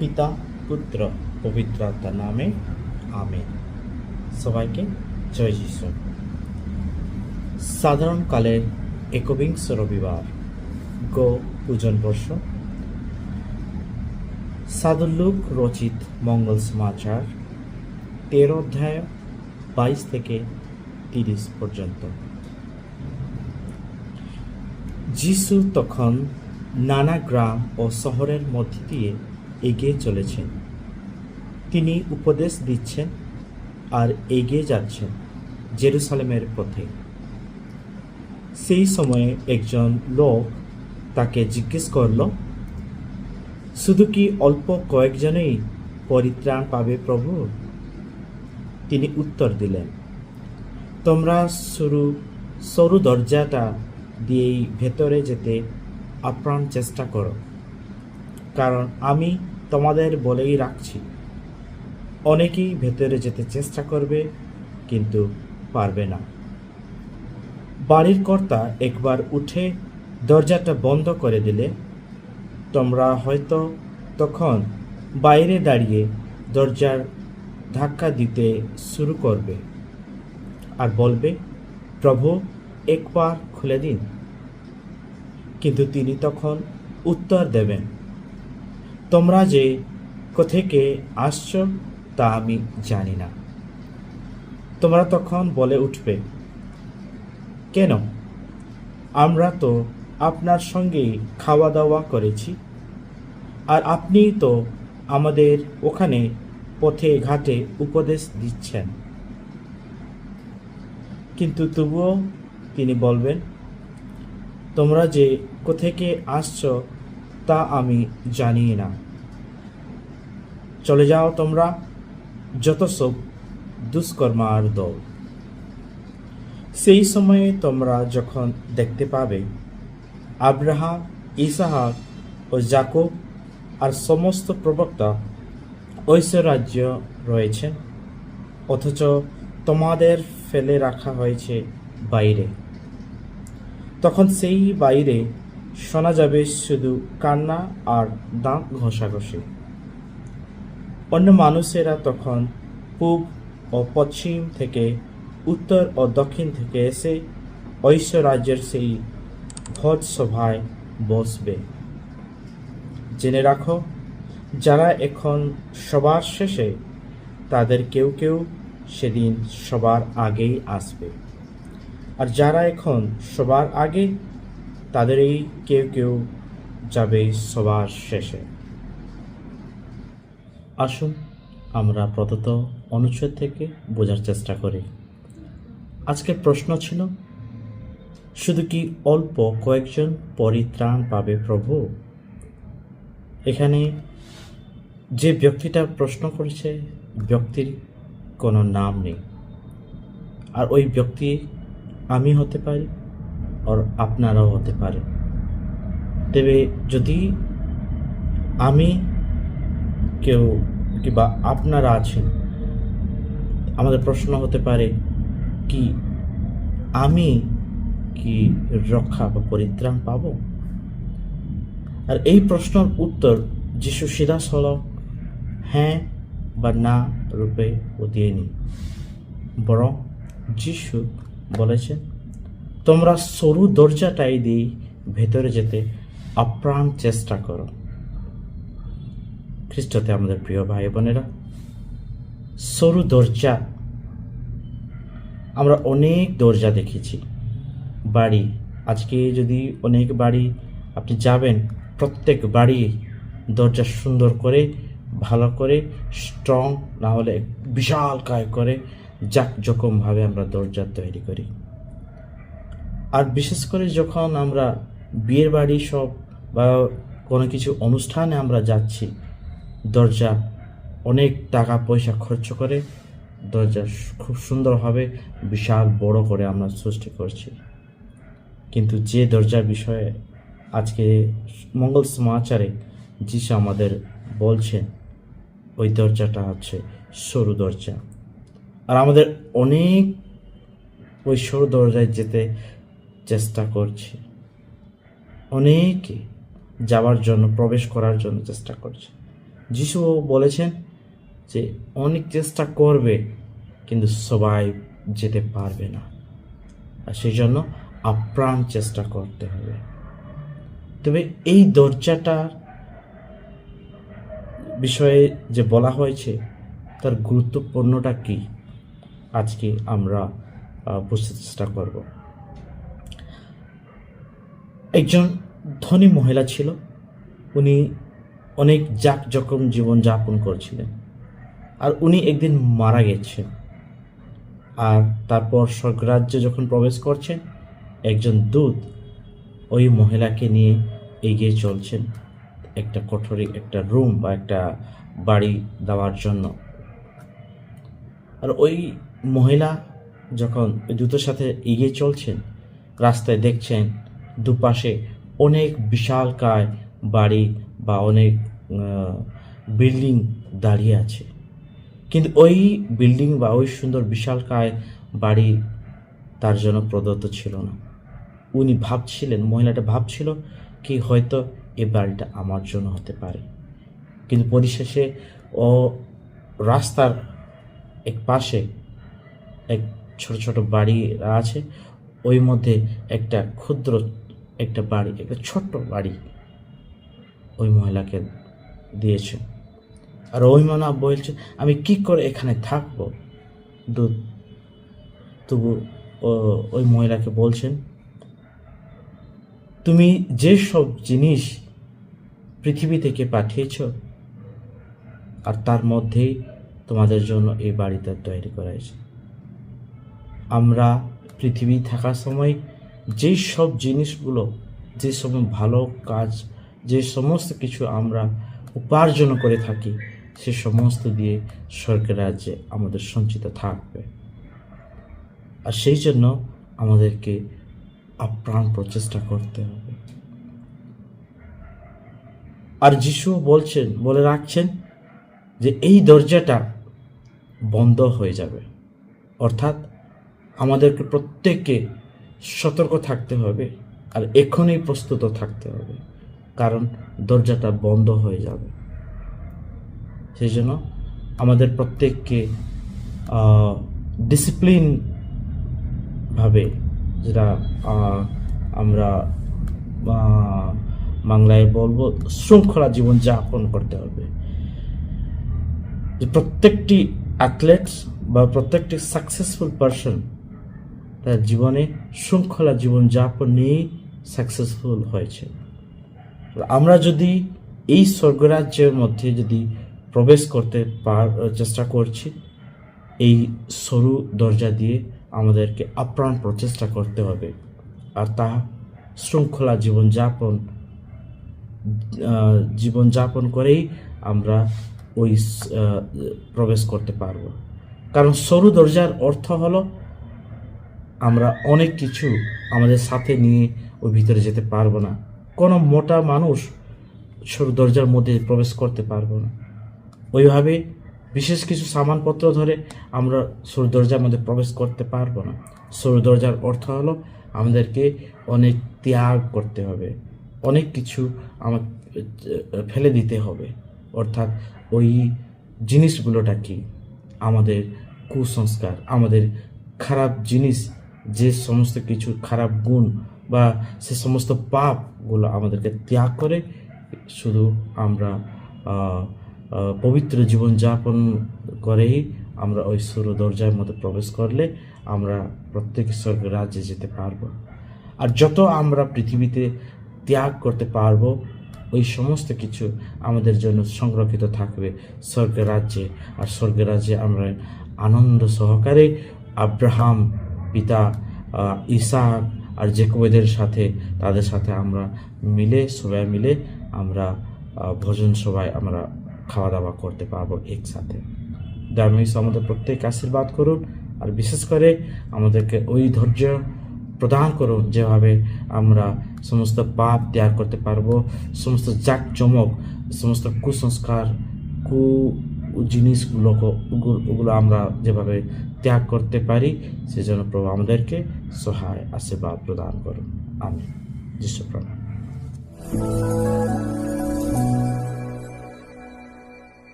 পিতা, পুত্র, পবিত্র আত্মার নামে, আমেন। সবাইকে জয় যিশু। সাধারণকালের একবিংশ রবিবার, গো পূজন বর্ষ। সাদুল্লুক রচিত মঙ্গল সমাচার, তেরো অধ্যায়, বাইশ থেকে তিরিশ পর্যন্ত। যিশু তখন নানা গ্রাম ও শহরের মধ্য দিয়ে এগিয়ে চলেছেন। তিনি উপদেশ দিচ্ছেন আর এগিয়ে যাচ্ছেন জেরুসালেমের পথে। সেই সময়ে একজন লোক তাকে জিজ্ঞেস করল, শুধু কি অল্প কয়েকজনেই পরিত্রাণ পাবে প্রভু? তিনি উত্তর দিলেন, তোমরা শুরু, সরু দরজাটা দিয়েই ভেতরে যেতে আপ্রাণ চেষ্টা করো। কারণ আমি তোমাদের বলেই রাখছি। অনেকেই ভেতরে যেতে চেষ্টা করবে, কিন্তু পারবে না। বাড়ির কর্তা একবার উঠে দরজাটা বন্ধ করে দিলে, তোমরা হয়তো তখন বাইরে দাঁড়িয়ে দরজার ধাক্কা দিতে শুরু করবে আর বলবে, প্রভু, একবার খুলে দিন। কিন্তু তিনি তখন উত্তর দেবেন তোমরা যে কোথেকে আসছ, তা আমি জানি না। তোমরা তখন বলে উঠবে, কেন? আমরা তো আপনার সঙ্গেই খাওয়া দাওয়া করেছি। আর আপনি তো আমাদের ওখানে পথে ঘাটে উপদেশ দিচ্ছেন। কিন্তু তবুও তিনি বলবেন, তোমরা যে কোথেকে আসছ, তা আমি জানি না। চলে যাও তোমরা, যত সব দুষ্কর্মার দল। সেই সময়ে তোমরা যখন দেখতে পাবে, আব্রাহাম, ইসাহাক ও জাকব আর সমস্ত প্রবক্তা ঐশ্বরাজ্য রয়েছেন অথচ তোমাদের ফেলে রাখা হয়েছে বাইরে। তখন সেই বাইরে শোনা যাবে শুধু কান্না আর দাঁত ঘষাঘষি। অন্য মানুষেরা তখন পূব ও পশ্চিম থেকে উত্তর ও দক্ষিণ থেকে এসে ঐশ্বরাজ্যের সেই ভোজ সভায় বসবে। জেনে রাখো, যারা এখন সবার শেষে, তাদের কেউ কেউ সেদিন সবার আগেই আসবে। আর যারা এখন সবার আগে, তাদেরই কেউ কেউ যাবে সবার শেষে। আসুন, আমরা প্রদত্ত অনুচ্ছেদ থেকে বোঝার চেষ্টা করি। আজকের প্রশ্ন ছিল, শুধু কি অল্প কয়েকজন পরিত্রাণ পাবে প্রভু? এখানে যে ব্যক্তিটা প্রশ্ন করেছে, ব্যক্তির কোনো নাম নেই। আর ওই ব্যক্তি আমি হতে পারি, আর আপনারাও হতে পারে তবে যদি আমি কেউ কিংবা আপনারা আছেন, আমাদের প্রশ্ন হতে পারে, কি আমি কি রক্ষা বা পরিত্রাণ পাব? আর এই প্রশ্নের উত্তর যিশু সিধাসলভ হ্যাঁ বা না রূপে দিয়েনি বরং যিশু বলেছেন, তোমরা সরু দরজাটাই দিয়ে ভেতরে যেতে আপ্রাণ চেষ্টা করো। খ্রিস্টতে আমাদের প্রিয় ভাই বোনেরা, সরু দরজা। আমরা অনেক দরজা দেখেছি। বাড়ি, আজকে যদি অনেক বাড়ি আপনি যাবেন, প্রত্যেক বাড়ি দরজা সুন্দর করে, ভালো করে স্ট্রং না হলে বিশাল কায় করে জাকজকমভাবে আমরা দরজা তৈরি করি। আর বিশেষ করে যখন আমরা বিয়ের বাড়ি সব বা কোনো কিছু অনুষ্ঠানে আমরা যাচ্ছি দরজা অনেক টাকা পয়সা খরচ করে দরজা খুব সুন্দরভাবে বিশাল বড় করে আমরা সৃষ্টি করছি। কিন্তু যে দরজার বিষয়ে আজকে মঙ্গল সমাচারে যিশু আমাদের বলছেন, ওই দরজাটা হচ্ছে সরু দরজা। আর আমাদের অনেক ওই সরু দরজায় যেতে চেষ্টা করছে। অনেকে যাওয়ার জন্য, প্রবেশ করার জন্য চেষ্টা করছে। যিশু বলেছেন যে অনেক চেষ্টা করবে, কিন্তু সবাই যেতে পারবে না। আর সেই জন্য আপ্রাণ চেষ্টা করতে হবে। তবে এই দরজাটার বিষয়ে যে বলা হয়েছে, তার গুরুত্বপূর্ণটা কি? আজকে আমরা বুঝতে চেষ্টা করব। একজন ধনী মহিলা ছিল। উনি অনেক জাকজকম জীবনযাপন করছিলেন। আর উনি একদিন মারা গেছেন। আর তারপর স্বর্গরাজ্যে যখন প্রবেশ করছেন, একজন দূত ওই মহিলাকে নিয়ে এগিয়ে চলছেন একটা কঠোরি একটা রুম বা একটা বাড়ি দেওয়ার জন্য। আর ওই মহিলা যখন দূতের সাথে এগিয়ে চলছেন, রাস্তায় দেখছেন দুপাশে অনেক বিশালকায় বাড়ি বা অনেক বিল্ডিং দাঁড়িয়ে আছে। কিন্তু ওই বিল্ডিং বা ওই সুন্দর বিশালকায় বাড়ি তার জন্য প্রদত্ত ছিল না। উনি ভাবছিলেন, মহিলাটা ভাবছিল কি হয়তো এই বাড়িটা আমার জন্য হতে পারে। কিন্তু পরিশেষে ও রাস্তার এক পাশে এক ছোট ছোট বাড়ি আছে, ওই মধ্যে একটা ক্ষুদ্র একটা বাড়ি, একটা ছোট্ট বাড়ি ওই মহিলাকে দিয়েছে। আর ওই মনা বলছে, আমি কি করে এখানে থাকব? দুধ। তবু ওই মহিলাকে বলছেন, তুমি যে সব জিনিস পৃথিবী থেকে পাঠিয়েছ, আর তার মধ্যেই তোমাদের জন্য এই বাড়িটা তৈরি করা হয়েছে। আমরা পৃথিবী থাকার সময় যেই সব জিনিসগুলো, যে সময় ভালো কাজ, যে সমস্ত কিছু আমরা উপার্জন করে থাকি, সে সমস্ত দিয়ে স্বর্গের রাজ্যে আমাদের সঞ্চিত থাকবে। আর সেই জন্য আমাদেরকে আপ্রাণ প্রচেষ্টা করতে হবে। আর যিশু বলছেন, বলে রাখছেন যে এই দরজাটা বন্ধ হয়ে যাবে। অর্থাৎ আমাদেরকে প্রত্যেককে সতর্ক থাকতে হবে আর এখনই প্রস্তুত থাকতে হবে। কারণ দরজাটা বন্ধ হয়ে যাবে। সেই জন্য আমাদের প্রত্যেককে ডিসিপ্লিন ভাবে যেটা আমরা বাংলায় বলব শৃঙ্খলা জীবন যাপন করতে হবে। যে প্রত্যেকটি অ্যাথলেটস বা প্রত্যেকটি সাকসেসফুল পারসন তার জীবনে শৃঙ্খলা জীবন যাপন নিয়েই সাকসেসফুল হয়েছে। আমরা যদি এই স্বর্গরাজ্যের মধ্যে যদি প্রবেশ করতে পার চেষ্টা করছি, এই সরু দরজা দিয়ে আমাদেরকে আপ্রাণ প্রচেষ্টা করতে হবে। আর তা শৃঙ্খলা জীবনযাপন জীবনযাপন করেই আমরা ওই প্রবেশ করতে পারব। কারণ সরু দরজার অর্থ হলো আমরা অনেক কিছু আমাদের সাথে নিয়ে ওই ভিতরে যেতে পারব না। কোনো মোটা মানুষ দরজার মধ্যে প্রবেশ করতে পারব না। ওইভাবে বিশেষ কিছু সামানপত্র ধরে আমরা সরু দরজার মধ্যে প্রবেশ করতে পারব না। সরু দরজার অর্থ হলো আমাদেরকে অনেক ত্যাগ করতে হবে। অনেক কিছু আমার, ফেলে দিতে হবে। অর্থাৎ ওই জিনিসগুলোটা কি? আমাদের কুসংস্কার, আমাদের খারাপ জিনিস, যে সমস্ত কিছু খারাপ গুণ বা সে সমস্ত পাপগুলো আমাদেরকে ত্যাগ করে, শুধু আমরা পবিত্র জীবনযাপন করেই আমরা ওই সুর দরজার মধ্যে প্রবেশ করলে আমরা প্রত্যেক স্বর্গ রাজ্যে যেতে পারব। আর যত আমরা পৃথিবীতে ত্যাগ করতে পারব, ওই সমস্ত কিছু আমাদের জন্য সংরক্ষিত থাকবে স্বর্গের রাজ্যে। আর স্বর্গের রাজ্যে আমরা আনন্দ সহকারে আব্রাহাম, পিতা ইসাক আর জেকবেদের সাথে, তাদের সাথে আমরা মিলে, সবাই মিলে আমরা ভোজন সবাই আমরা খাওয়া দাওয়া করতে পারব একসাথে। দামিস আমাদের প্রত্যেক আশীর্বাদ করুন আর বিশেষ করে আমাদেরকে ওই ধৈর্য প্রদান করুন যেভাবে আমরা সমস্ত পাপ ত্যাগ করতে পারব, সমস্ত জাক চমক সমস্ত কুসংস্কার, কু জিনিসগুলো ওগুলো আমরা যেভাবে ত্যাগ করতে পারি সেজন্য প্রভু আমাদেরকে সহায় আশীর্বাদ প্রদান করুন। আমি যিশু প্রণাম।